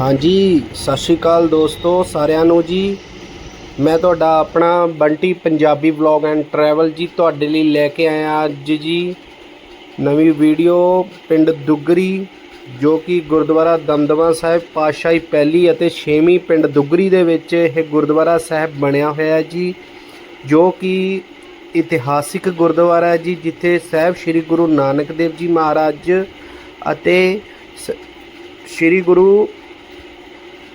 ਹਾਂਜੀ, ਸਤਿ ਸ਼੍ਰੀ ਅਕਾਲ ਦੋਸਤੋ, ਸਾਰਿਆਂ ਨੂੰ ਜੀ। ਮੈਂ ਤੁਹਾਡਾ ਆਪਣਾ Bunty Punjabi vlog and travel ਜੀ ਤੁਹਾਡੇ ਲਈ ਲੈ ਕੇ ਆਇਆ ਅੱਜ ਜੀ। ਨਵੀਂ ਵੀਡੀਓ ਪਿੰਡ ਦੁੱਗਰੀ, ਜੋ ਕਿ ਗੁਰਦੁਆਰਾ ਦਮਦਮਾ ਸਾਹਿਬ ਪਾਤਸ਼ਾਹੀ ਪਹਿਲੀ ਅਤੇ ਛੇਵੀਂ ਪਿੰਡ ਦੁੱਗਰੀ ਦੇ ਵਿੱਚ ਇਹ ਗੁਰਦੁਆਰਾ ਸਾਹਿਬ ਬਣਿਆ ਹੋਇਆ ਜੀ, ਜੋ ਕਿ ਇਤਿਹਾਸਿਕ ਗੁਰਦੁਆਰਾ ਹੈ ਜੀ, ਜਿੱਥੇ ਸਾਹਿਬ ਸ੍ਰੀ ਗੁਰੂ ਨਾਨਕ ਦੇਵ ਜੀ ਮਹਾਰਾਜ ਅਤੇ ਸ- ਸ੍ਰੀ ਗੁਰੂ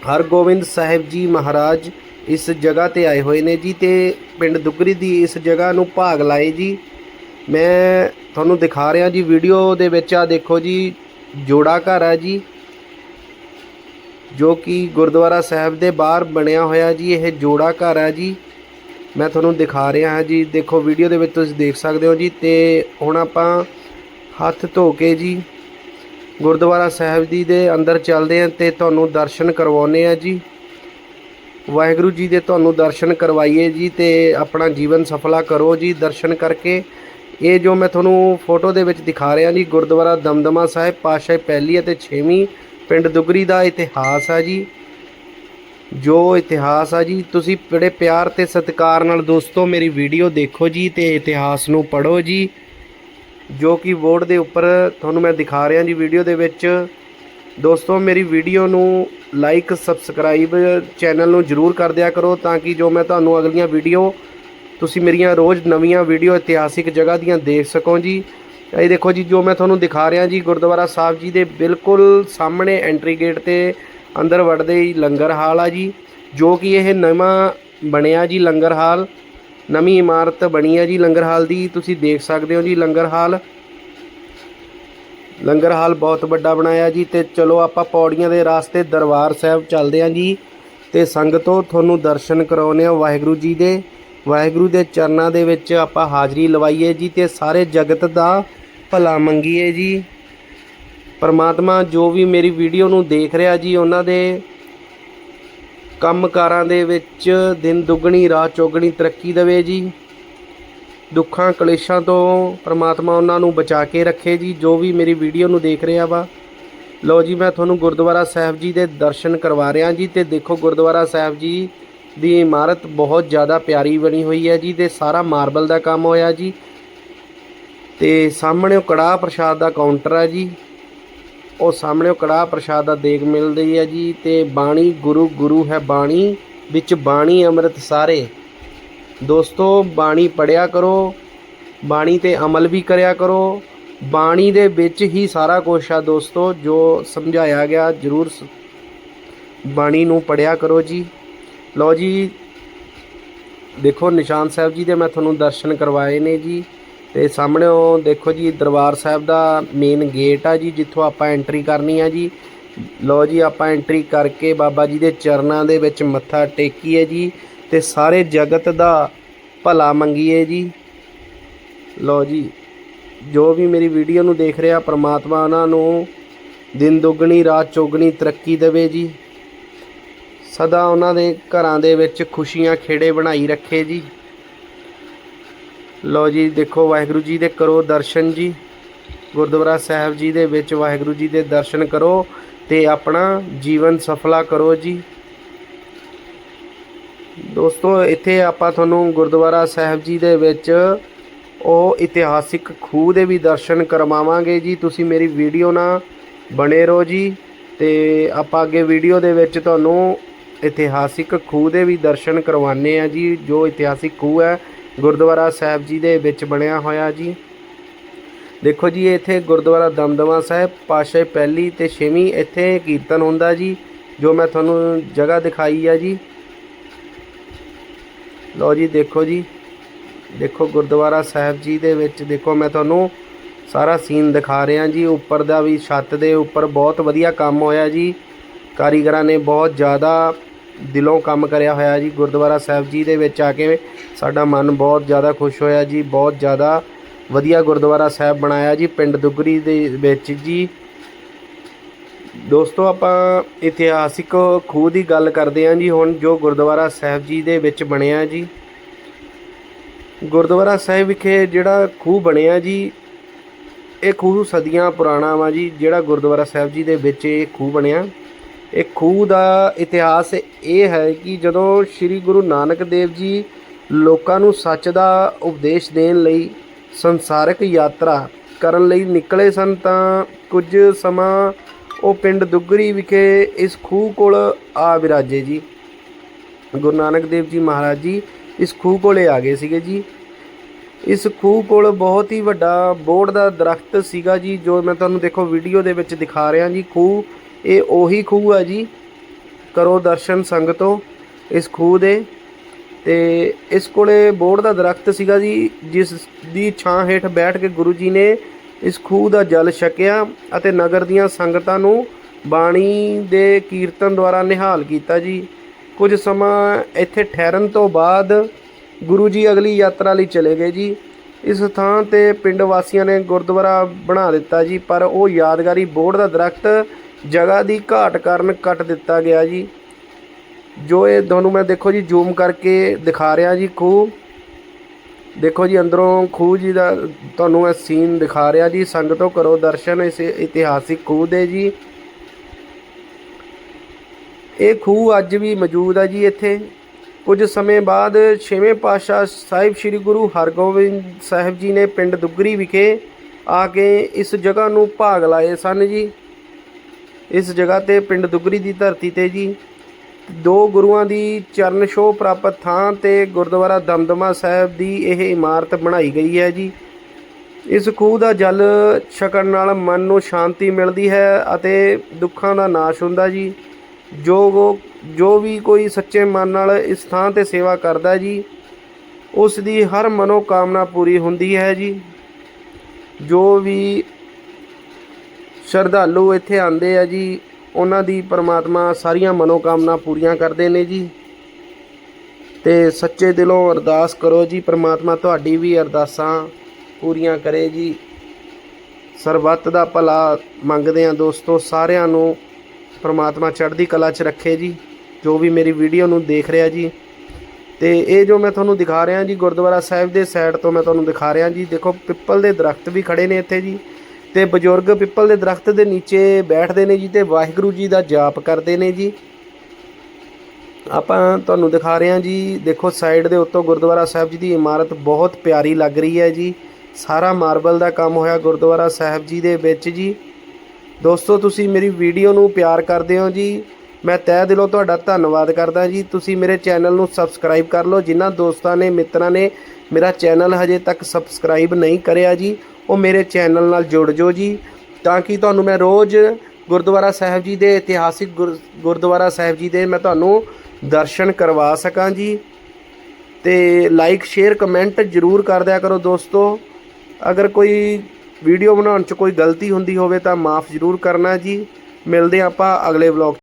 ਹਰਗੋਬਿੰਦ ਸਾਹਿਬ ਜੀ ਮਹਾਰਾਜ ਇਸ ਜਗ੍ਹਾ ਤੇ ਆਏ ਹੋਏ ਨੇ ਜੀ ਤੇ ਪਿੰਡ ਦੁੱਗਰੀ ਦੀ ਇਸ ਜਗ੍ਹਾ ਨੂੰ ਭਾਗ ਲਾਏ ਜੀ। ਮੈਂ ਤੁਹਾਨੂੰ ਦਿਖਾ ਰਿਹਾ ਜੀ ਵੀਡੀਓ ਦੇ ਵਿੱਚ ਆ ਦੇਖੋ ਜੀ, ਜੋੜਾ ਘਰ ਹੈ ਜੀ, ਜੋ ਕਿ ਗੁਰਦੁਆਰਾ ਸਾਹਿਬ ਦੇ ਬਾਹਰ ਬਣਿਆ ਹੋਇਆ ਜੀ, ਇਹ ਜੋੜਾ ਘਰ ਹੈ ਜੀ। ਮੈਂ ਤੁਹਾਨੂੰ ਦਿਖਾ ਰਿਹਾ ਹਾਂ ਜੀ, ਦੇਖੋ ਵੀਡੀਓ ਦੇ ਵਿੱਚ ਤੁਸੀਂ ਦੇਖ ਸਕਦੇ ਹੋ ਜੀ ਤੇ ਹੁਣ ਆਪਾਂ ਹੱਥ ਧੋ ਕੇ ਜੀ ਗੁਰਦੁਆਰਾ ਸਾਹਿਬ ਜੀ ਦੇ ਅੰਦਰ ਚੱਲਦੇ ਹਾਂ ਤੇ ਤੁਹਾਨੂੰ ਦਰਸ਼ਨ ਕਰਵਾਉਨੇ ਆ ਜੀ। ਵਾਹਿਗੁਰੂ ਜੀ ਦੇ ਤੁਹਾਨੂੰ ਦਰਸ਼ਨ ਕਰਵਾਈਏ ਜੀ ਤੇ ਆਪਣਾ ਜੀਵਨ ਸਫਲਾ ਕਰੋ ਜੀ ਦਰਸ਼ਨ ਕਰਕੇ। ਇਹ ਜੋ ਮੈਂ ਤੁਹਾਨੂੰ ਫੋਟੋ ਦੇ ਵਿੱਚ ਦਿਖਾ ਰਿਹਾ ਜੀ, ਗੁਰਦੁਆਰਾ ਦਮਦਮਾ ਸਾਹਿਬ, ਪਾਤਸ਼ਾਹੀ ਪਹਿਲੀ ਅਤੇ ਛੇਵੀਂ ਪਿੰਡ ਦੁਗਰੀ ਦਾ ਇਤਿਹਾਸ ਆ ਜੀ। ਜੋ ਇਤਿਹਾਸ ਆ ਜੀ, ਤੁਸੀਂ ਬੜੇ ਪਿਆਰ ਤੇ ਸਤਿਕਾਰ ਨਾਲ ਦੋਸਤੋ ਮੇਰੀ ਵੀਡੀਓ ਦੇਖੋ ਜੀ ਤੇ ਇਤਿਹਾਸ ਨੂੰ ਪੜ੍ਹੋ ਜੀ। ਜੋ ਕਿ ਬੋਰਡ ਦੇ ਉੱਪਰ ਤੁਹਾਨੂੰ ਮੈਂ ਦਿਖਾ ਰਿਹਾ ਜੀ ਵੀਡੀਓ ਦੇ ਵਿੱਚ। ਦੋਸਤੋ, ਮੇਰੀ ਵੀਡੀਓ ਨੂੰ ਲਾਈਕ ਸਬਸਕ੍ਰਾਈਬ ਚੈਨਲ ਨੂੰ ਜਰੂਰ ਕਰ ਦਿਆ ਕਰੋ ਤਾਂ ਕਿ ਜੋ ਮੈਂ ਤੁਹਾਨੂੰ ਅਗਲੀਆਂ ਵੀਡੀਓ, ਤੁਸੀਂ ਮੇਰੀਆਂ ਰੋਜ਼ ਨਵੀਆਂ ਵੀਡੀਓ ਇਤਿਹਾਸਿਕ ਜਗ੍ਹਾ ਦੀਆਂ ਦੇਖ ਸਕੋ ਜੀ। ਇਹ ਦੇਖੋ ਜੀ, ਜੋ ਮੈਂ ਤੁਹਾਨੂੰ ਦਿਖਾ ਰਿਹਾ ਜੀ, ਗੁਰਦੁਆਰਾ ਸਾਹਿਬ ਜੀ ਦੇ ਬਿਲਕੁਲ ਸਾਹਮਣੇ ਐਂਟਰੀ ਗੇਟ ਤੇ ਅੰਦਰ ਵੜਦੇ ਹੀ ਲੰਗਰ ਹਾਲ ਆ ਜੀ, ਜੋ ਕਿ ਇਹ ਨਵਾਂ ਬਣਿਆ ਜੀ ਲੰਗਰ ਹਾਲ। ਨਵੀਂ ਇਮਾਰਤ ਬਣੀ ਹੈ ਜੀ ਲੰਗਰ ਹਾਲ ਦੀ, ਤੁਸੀਂ ਦੇਖ ਸਕਦੇ ਹੋ ਜੀ ਲੰਗਰ ਹਾਲ। ਲੰਗਰ ਹਾਲ ਬਹੁਤ ਵੱਡਾ ਬਣਾਇਆ ਜੀ ਤੇ ਚਲੋ ਆਪਾਂ ਪੌੜੀਆਂ ਦੇ ਰਾਸਤੇ ਦਰਬਾਰ ਸਾਹਿਬ ਚੱਲਦੇ ਹਾਂ ਜੀ ਤੇ ਸੰਗਤੋਂ ਤੁਹਾਨੂੰ ਦਰਸ਼ਨ ਕਰਾਉਨੇ ਆ ਵਾਹਿਗੁਰੂ ਜੀ ਦੇ। ਵਾਹਿਗੁਰੂ ਦੇ ਚਰਨਾਂ ਦੇ ਵਿੱਚ ਆਪਾਂ ਹਾਜ਼ਰੀ ਲਵਾਈਏ ਜੀ ਤੇ ਸਾਰੇ ਜਗਤ ਦਾ ਭਲਾ ਮੰਗੀਏ ਜੀ। ਪਰਮਾਤਮਾ ਜੋ ਵੀ ਮੇਰੀ ਵੀਡੀਓ ਨੂੰ ਦੇਖ ਰਿਹਾ ਜੀ ਉਹਨਾਂ ਦੇ ਕੰਮਕਾਰਾਂ ਦੇ ਵਿੱਚ ਦਿਨ ਦੁੱਗਣੀ, ਰਾਤ ਚੌਗਣੀ ਤਰੱਕੀ ਦੇਵੇ ਜੀ। ਦੁੱਖਾਂ, ਕਲੇਸ਼ਾਂ ਤੋਂ ਪ੍ਰਮਾਤਮਾ ਉਹਨਾਂ ਨੂੰ ਬਚਾ ਕੇ ਰੱਖੇ ਜੀ, ਜੋ ਵੀ ਮੇਰੀ ਵੀਡੀਓ ਨੂੰ ਦੇਖ ਰਿਹਾ ਵਾ। ਲਓ ਜੀ, ਮੈਂ ਤੁਹਾਨੂੰ ਗੁਰਦੁਆਰਾ ਸਾਹਿਬ ਜੀ ਦੇ ਦਰਸ਼ਨ ਕਰਵਾ ਰਿਹਾ ਜੀ ਤੇ ਦੇਖੋ ਗੁਰਦੁਆਰਾ ਸਾਹਿਬ ਜੀ ਦੀ ਇਮਾਰਤ ਬਹੁਤ ਜ਼ਿਆਦਾ ਪਿਆਰੀ ਬਣੀ ਹੋਈ ਹੈ ਜੀ ਤੇ ਸਾਰਾ ਮਾਰਬਲ ਦਾ ਕੰਮ ਹੋਇਆ ਜੀ। ਤੇ ਸਾਹਮਣੇ ਉਹ ਕੜਾਹ ਪ੍ਰਸ਼ਾਦ ਦਾ ਕਾਊਂਟਰ ਹੈ ਜੀ। ਉਹ ਸਾਹਮਣੇ ਉਹ ਕੜਾਹ ਪ੍ਰਸ਼ਾਦ ਦਾ ਦੇਗ ਮਿਲਦੀ ਹੈ ਜੀ ਤੇ ਬਾਣੀ, ਗੁਰੂ ਗੁਰੂ ਹੈ ਬਾਣੀ, ਵਿੱਚ ਬਾਣੀ ਅੰਮ੍ਰਿਤ ਸਾਰੇ। ਦੋਸਤੋ, ਬਾਣੀ ਪੜਿਆ ਕਰੋ, ਬਾਣੀ ਤੇ ਅਮਲ ਵੀ ਕਰਿਆ ਕਰੋ। ਬਾਣੀ ਦੇ ਵਿੱਚ ਹੀ ਸਾਰਾ ਕੁਝ ਆ ਦੋਸਤੋ, ਜੋ ਸਮਝਾਇਆ ਗਿਆ ਜਰੂਰ ਸ- ਬਾਣੀ ਨੂੰ ਪੜਿਆ ਕਰੋ ਜੀ। ਲਓ ਜੀ, ਦੇਖੋ ਨਿਸ਼ਾਨ ਸਾਹਿਬ ਜੀ ਦੇ ਮੈਂ ਤੁਹਾਨੂੰ ਦਰਸ਼ਨ ਕਰਵਾਏ ਨੇ ਜੀ। ਤੇ ਸਾਹਮਣੇ ਉਹ ਦੇਖੋ ਜੀ, ਦਰਬਾਰ ਸਾਹਿਬ ਦਾ ਮੇਨ ਗੇਟ ਆ ਜੀ, ਜਿੱਥੋਂ ਆਪਾਂ ਐਂਟਰੀ ਕਰਨੀ ਆ ਜੀ। ਲਓ ਜੀ, ਆਪਾਂ ਐਂਟਰੀ ਕਰਕੇ ਬਾਬਾ ਜੀ ਦੇ ਚਰਨਾਂ ਦੇ ਵਿੱਚ ਮੱਥਾ ਟੇਕੀਏ ਜੀ ਤੇ ਸਾਰੇ ਜਗਤ ਦਾ ਭਲਾ ਮੰਗੀਏ ਜੀ। ਲਓ ਜੀ, ਜੋ ਵੀ ਮੇਰੀ ਵੀਡੀਓ ਨੂੰ ਦੇਖ ਰਿਹਾ, ਪ੍ਰਮਾਤਮਾ ਉਹਨਾਂ ਨੂੰ ਦਿਨ ਦੁੱਗਣੀ, ਰਾਤ ਚੌਗਣੀ ਤਰੱਕੀ ਦੇਵੇ ਜੀ। ਸਦਾ ਉਹਨਾਂ ਦੇ ਘਰਾਂ ਦੇ ਵਿੱਚ ਖੁਸ਼ੀਆਂ ਖੇੜੇ ਬਣਾਈ ਰੱਖੇ ਜੀ। ਲਓ ਜੀ, ਦੇਖੋ ਵਾਹਿਗੁਰੂ ਜੀ ਦੇ ਕਰੋ ਦਰਸ਼ਨ ਜੀ। ਗੁਰਦੁਆਰਾ ਸਾਹਿਬ ਜੀ ਦੇ ਵਿੱਚ ਵਾਹਿਗੁਰੂ ਜੀ ਦੇ ਦਰਸ਼ਨ ਕਰੋ ਤੇ ਆਪਣਾ ਜੀਵਨ ਸਫਲਾ ਕਰੋ ਜੀ। ਦੋਸਤੋ, ਇੱਥੇ ਆਪਾਂ ਤੁਹਾਨੂੰ ਗੁਰਦੁਆਰਾ ਸਾਹਿਬ ਜੀ ਦੇ ਵਿੱਚ ਉਹ ਇਤਿਹਾਸਿਕ ਖੂਹ ਦੇ ਵੀ ਦਰਸ਼ਨ ਕਰਵਾਵਾਂਗੇ ਜੀ। ਤੁਸੀਂ ਮੇਰੀ ਵੀਡੀਓ ਨਾਲ ਬਣੇ ਰਹੋ ਜੀ ਤੇ ਆਪਾਂ ਅੱਗੇ ਵੀਡੀਓ ਦੇ ਵਿੱਚ ਤੁਹਾਨੂੰ ਇਤਿਹਾਸਿਕ ਖੂਹ ਦੇ ਵੀ ਦਰਸ਼ਨ ਕਰਵਾਨੇ ਆ ਜੀ। ਜੋ ਇਤਿਹਾਸਿਕ ਖੂਹ ਹੈ ਗੁਰਦੁਆਰਾ ਸਾਹਿਬ ਜੀ ਦੇ ਵਿੱਚ ਬਣਿਆ ਹੋਇਆ ਜੀ। ਦੇਖੋ ਜੀ, ਇੱਥੇ ਗੁਰਦੁਆਰਾ ਦਮਦਮਾ ਸਾਹਿਬ, ਪਾਤਸ਼ਾਹੀ ਪਹਿਲੀ ਤੇ ਛੇਵੀਂ ਇੱਥੇ ਕੀਰਤਨ ਹੁੰਦਾ ਜੀ, ਜੋ ਮੈਂ ਤੁਹਾਨੂੰ ਜਗ੍ਹਾ ਦਿਖਾਈ ਆ ਜੀ। ਲਓ ਜੀ, ਦੇਖੋ ਜੀ। ਦੇਖੋ ਗੁਰਦੁਆਰਾ ਸਾਹਿਬ ਜੀ ਦੇ ਵਿੱਚ, ਦੇਖੋ ਮੈਂ ਤੁਹਾਨੂੰ ਸਾਰਾ ਸੀਨ ਦਿਖਾ ਰਿਹਾ ਜੀ। ਉੱਪਰ ਦਾ ਵੀ ਛੱਤ ਦੇ ਉੱਪਰ ਬਹੁਤ ਵਧੀਆ ਕੰਮ ਹੋਇਆ ਜੀ। ਕਾਰੀਗਰਾਂ ਨੇ ਬਹੁਤ ਜ਼ਿਆਦਾ ਦਿਲੋਂ ਕੰਮ ਕਰਿਆ ਹੋਇਆ ਜੀ। ਗੁਰਦੁਆਰਾ ਸਾਹਿਬ ਜੀ ਦੇ ਵਿੱਚ ਆ ਕੇ ਸਾਡਾ ਮਨ ਬਹੁਤ ਜ਼ਿਆਦਾ ਖੁਸ਼ ਹੋਇਆ ਜੀ। ਬਹੁਤ ਜ਼ਿਆਦਾ ਵਧੀਆ ਗੁਰਦੁਆਰਾ ਸਾਹਿਬ ਬਣਾਇਆ ਜੀ, ਪਿੰਡ ਦੁੱਗਰੀ ਦੇ ਵਿੱਚ ਜੀ। ਦੋਸਤੋ, ਆਪਾਂ ਇਤਿਹਾਸਿਕ ਖੂਹ ਦੀ ਗੱਲ ਕਰਦੇ ਹਾਂ ਜੀ। ਹੁਣ ਜੋ ਗੁਰਦੁਆਰਾ ਸਾਹਿਬ ਜੀ ਦੇ ਵਿੱਚ ਬਣਿਆ ਜੀ। ਗੁਰਦੁਆਰਾ ਸਾਹਿਬ ਵਿਖੇ ਜਿਹੜਾ ਖੂਹ ਬਣਿਆ ਜੀ, ਇਹ ਖੂਹ ਸਦੀਆਂ ਪੁਰਾਣਾ ਵਾ ਜੀ। ਜਿਹੜਾ ਗੁਰਦੁਆਰਾ ਸਾਹਿਬ ਜੀ ਦੇ ਵਿੱਚ ਇਹ ਖੂਹ ਬਣਿਆ। ਇਹ ਖੂਹ ਦਾ ਇਤਿਹਾਸ ਇਹ ਹੈ ਕਿ ਜਦੋਂ ਸ੍ਰੀ ਗੁਰੂ ਨਾਨਕ ਦੇਵ ਜੀ ਲੋਕਾਂ ਨੂੰ ਸੱਚ ਦਾ ਉਪਦੇਸ਼ ਦੇਣ ਲਈ ਸੰਸਾਰਿਕ ਯਾਤਰਾ ਕਰਨ ਲਈ ਨਿਕਲੇ ਸਨ ਤਾਂ ਕੁਝ ਸਮਾਂ ਉਹ ਪਿੰਡ ਦੁੱਗਰੀ ਵਿਖੇ ਇਸ ਖੂਹ ਕੋਲ ਆ ਵਿਰਾਜੇ ਜੀ। ਗੁਰੂ ਨਾਨਕ ਦੇਵ ਜੀ ਮਹਾਰਾਜ ਜੀ ਇਸ ਖੂਹ ਕੋਲੇ ਆ ਗਏ ਸੀਗੇ ਜੀ। ਇਸ ਖੂਹ ਕੋਲ ਬਹੁਤ ਹੀ ਵੱਡਾ ਬੋੜ ਦਾ ਦਰਖਤ ਸੀਗਾ ਜੀ, ਜੋ ਮੈਂ ਤੁਹਾਨੂੰ ਦੇਖੋ ਵੀਡੀਓ ਦੇ ਵਿੱਚ ਦਿਖਾ ਰਿਹਾ ਜੀ। ਖੂਹ ਇਹ ਉਹੀ ਖੂਹ ਹੈ ਜੀ। ਕਰੋ ਦਰਸ਼ਨ ਸੰਗਤੋਂ ਇਸ ਖੂਹ ਦੇ। ਤੇ ਇਸ ਕੋਲੇ ਬੋੜ ਦਾ ਦਰਖਤ ਸੀਗਾ ਜੀ, ਜਿਸ ਦੀ ਛਾਂ ਹੇਠ ਬੈਠ ਕੇ ਗੁਰੂ ਜੀ ਨੇ ਇਸ ਖੂਹ ਦਾ ਜਲ ਛਕਿਆ ਅਤੇ ਨਗਰ ਦੀਆਂ ਸੰਗਤਾਂ ਨੂੰ ਬਾਣੀ ਦੇ ਕੀਰਤਨ ਦੁਆਰਾ ਨਿਹਾਲ ਕੀਤਾ ਜੀ। ਕੁਝ ਸਮਾਂ ਇੱਥੇ ਠਹਿਰਨ ਤੋਂ ਬਾਅਦ ਗੁਰੂ ਜੀ ਅਗਲੀ ਯਾਤਰਾ ਲਈ ਚਲੇ ਗਏ ਜੀ। ਇਸ ਥਾਂ ਤੇ ਪਿੰਡ ਵਾਸੀਆਂ ਨੇ ਗੁਰਦੁਆਰਾ ਬਣਾ ਦਿੱਤਾ ਜੀ, ਪਰ ਉਹ ਯਾਦਗਾਰੀ ਬੋੜ ਦਾ ਦਰਖਤ ਜਗ੍ਹਾ ਦੀ ਘਾਟ ਕਾਰਨ ਕੱਟ ਦਿੱਤਾ ਗਿਆ ਜੀ। ਜੋ ਇਹ ਤੁਹਾਨੂੰ ਮੈਂ ਦੇਖੋ ਜੀ, ਜ਼ੂਮ ਕਰਕੇ ਦਿਖਾ ਰਿਹਾ ਜੀ ਖੂਹ। ਦੇਖੋ ਜੀ, ਅੰਦਰੋਂ ਖੂਹ ਜੀ ਦਾ ਤੁਹਾਨੂੰ ਇਹ ਸੀਨ ਦਿਖਾ ਰਿਹਾ ਜੀ। ਸੰਗਤੋਂ ਕਰੋ ਦਰਸ਼ਨ ਇਸ ਇਤਿਹਾਸਿਕ ਖੂਹ ਦੇ ਜੀ। ਇਹ ਖੂਹ ਅੱਜ ਵੀ ਮੌਜੂਦ ਹੈ ਜੀ ਇੱਥੇ। ਕੁਝ ਸਮੇਂ ਬਾਅਦ ਛੇਵੇਂ ਪਾਤਸ਼ਾਹ ਸਾਹਿਬ ਸ੍ਰੀ ਗੁਰੂ ਹਰਗੋਬਿੰਦ ਸਾਹਿਬ ਜੀ ਨੇ ਪਿੰਡ ਦੁੱਗਰੀ ਵਿਖੇ ਆ ਕੇ ਇਸ ਜਗ੍ਹਾ ਨੂੰ ਭਾਗ ਲਾਏ ਸਨ ਜੀ। ਇਸ ਜਗ੍ਹਾ ਤੇ ਪਿੰਡ ਦੁੱਗਰੀ ਦੀ ਧਰਤੀ ਤੇ ਜੀ, ਦੋ ਗੁਰੂਆਂ ਦੀ ਚਰਨ ਛੋਹ ਪ੍ਰਾਪਤ ਥਾਂ ਤੇ ਗੁਰਦੁਆਰਾ ਦਮਦਮਾ ਸਾਹਿਬ ਦੀ ਇਹ ਇਮਾਰਤ ਬਣਾਈ ਗਈ ਹੈ ਜੀ। ਇਸ ਖੂਹ ਦਾ ਜਲ ਛਕਣ ਨਾਲ ਮਨ ਨੂੰ ਸ਼ਾਂਤੀ ਮਿਲਦੀ ਹੈ ਅਤੇ ਦੁੱਖਾਂ ਦਾ ਨਾਸ਼ ਹੁੰਦਾ ਜੀ। ਜੋ ਜੋ ਵੀ ਕੋਈ ਸੱਚੇ ਮਨ ਨਾਲ ਇਸ ਥਾਂ ਤੇ ਸੇਵਾ ਕਰਦਾ ਜੀ, ਉਸ ਦੀ ਹਰ ਮਨੋ ਕਾਮਨਾ ਪੂਰੀ ਹੁੰਦੀ ਹੈ ਜੀ। ਜੋ ਵੀ ਸ਼ਰਧਾਲੂ ਇੱਥੇ ਆਉਂਦੇ ਆ ਜੀ। ਉਹਨਾਂ ਦੀ ਪਰਮਾਤਮਾ ਸਾਰੀਆਂ ਮਨੋਕਾਮਨਾ ਪੂਰੀਆਂ ਕਰਦੇ ਨੇ ਜੀ। ਤੇ ਸੱਚੇ ਦਿਲੋਂ ਅਰਦਾਸ ਕਰੋ ਜੀ, ਪਰਮਾਤਮਾ ਤੁਹਾਡੀ ਵੀ ਅਰਦਾਸਾਂ ਪੂਰੀਆਂ ਕਰੇ ਜੀ। ਸਰਬੱਤ ਦਾ ਭਲਾ ਮੰਗਦੇ ਆ ਦੋਸਤੋ, ਸਾਰਿਆਂ ਨੂੰ ਪਰਮਾਤਮਾ ਚੜ੍ਹਦੀ ਕਲਾ 'ਚ ਰੱਖੇ ਜੀ, ਜੋ ਵੀ ਮੇਰੀ ਵੀਡੀਓ ਨੂੰ ਦੇਖ ਰਿਹਾ ਜੀ। ਤੇ ਇਹ ਜੋ ਮੈਂ ਤੁਹਾਨੂੰ ਦਿਖਾ ਰਿਹਾ ਜੀ, ਗੁਰਦੁਆਰਾ ਸਾਹਿਬ ਦੇ ਸਾਈਡ ਤੋਂ ਮੈਂ ਤੁਹਾਨੂੰ ਦਿਖਾ ਰਿਹਾ ਜੀ। ਦੇਖੋ, ਪਿੱਪਲ ਦੇ ਦਰਖਤ ਵੀ ਖੜੇ ਨੇ ਇੱਥੇ ਜੀ। ਤੇ ਬਜ਼ੁਰਗ ਪਿੱਪਲ ਦੇ ਦਰਖਤ ਦੇ ਨੀਚੇ ਬੈਠਦੇ ਨੇ ਜੀ ਤੇ ਵਾਹਿਗੁਰੂ ਜੀ ਦਾ ਜਾਪ ਕਰਦੇ ਨੇ ਜੀ। ਆਪਾਂ ਤੁਹਾਨੂੰ ਦਿਖਾ ਰਹੇ ਹਾਂ ਜੀ, ਦੇਖੋ ਸਾਈਡ ਦੇ ਉੱਤੋਂ ਗੁਰਦੁਆਰਾ ਸਾਹਿਬ ਜੀ ਦੀ ਇਮਾਰਤ ਬਹੁਤ ਪਿਆਰੀ ਲੱਗ ਰਹੀ ਹੈ ਜੀ। ਸਾਰਾ ਮਾਰਬਲ ਦਾ ਕੰਮ ਹੋਇਆ ਗੁਰਦੁਆਰਾ ਸਾਹਿਬ ਜੀ ਦੇ ਵਿੱਚ ਜੀ। ਦੋਸਤੋ, ਤੁਸੀਂ ਮੇਰੀ ਵੀਡੀਓ ਨੂੰ ਪਿਆਰ ਕਰਦੇ ਹੋ ਜੀ। ਮੈਂ ਤਹਿ ਦਿਲੋਂ ਤੁਹਾਡਾ ਧੰਨਵਾਦ ਕਰਦਾ ਜੀ। ਤੁਸੀਂ ਮੇਰੇ ਚੈਨਲ ਨੂੰ ਸਬਸਕ੍ਰਾਈਬ ਕਰ ਲਓ। ਜਿਨ੍ਹਾਂ ਦੋਸਤਾਂ ਨੇ, ਮਿੱਤਰਾਂ ਨੇ ਮੇਰਾ ਚੈਨਲ ਹਜੇ ਤੱਕ ਸਬਸਕ੍ਰਾਈਬ ਨਹੀਂ ਕਰਿਆ ਜੀ ਉਹ ਮੇਰੇ ਚੈਨਲ ਨਾਲ ਜੁੜ ਜਾਓ ਜੀ। ਤਾਂ ਕਿ ਤੁਹਾਨੂੰ ਮੈਂ ਰੋਜ਼ ਗੁਰਦੁਆਰਾ ਸਾਹਿਬ ਜੀ ਦੇ ਇਤਿਹਾਸਿਕ ਗੁਰ- ਗੁਰਦੁਆਰਾ ਸਾਹਿਬ ਜੀ ਦੇ ਮੈਂ ਤੁਹਾਨੂੰ ਦਰਸ਼ਨ ਕਰਵਾ ਸਕਾਂ ਜੀ। ਤੇ ਲਾਈਕ ਸ਼ੇਅਰ ਕਮੈਂਟ ਜਰੂਰ ਕਰ ਦਿਆ ਕਰੋ ਦੋਸਤੋ। ਅਗਰ ਕੋਈ ਵੀਡੀਓ ਬਣਾਉਣ 'ਚ ਕੋਈ ਗਲਤੀ ਹੁੰਦੀ ਹੋਵੇ ਤਾਂ ਮਾਫ ਜਰੂਰ ਕਰਨਾ ਜੀ। ਮਿਲਦੇ ਹਾਂ ਆਪਾਂ ਅਗਲੇ ਵਲੌਗ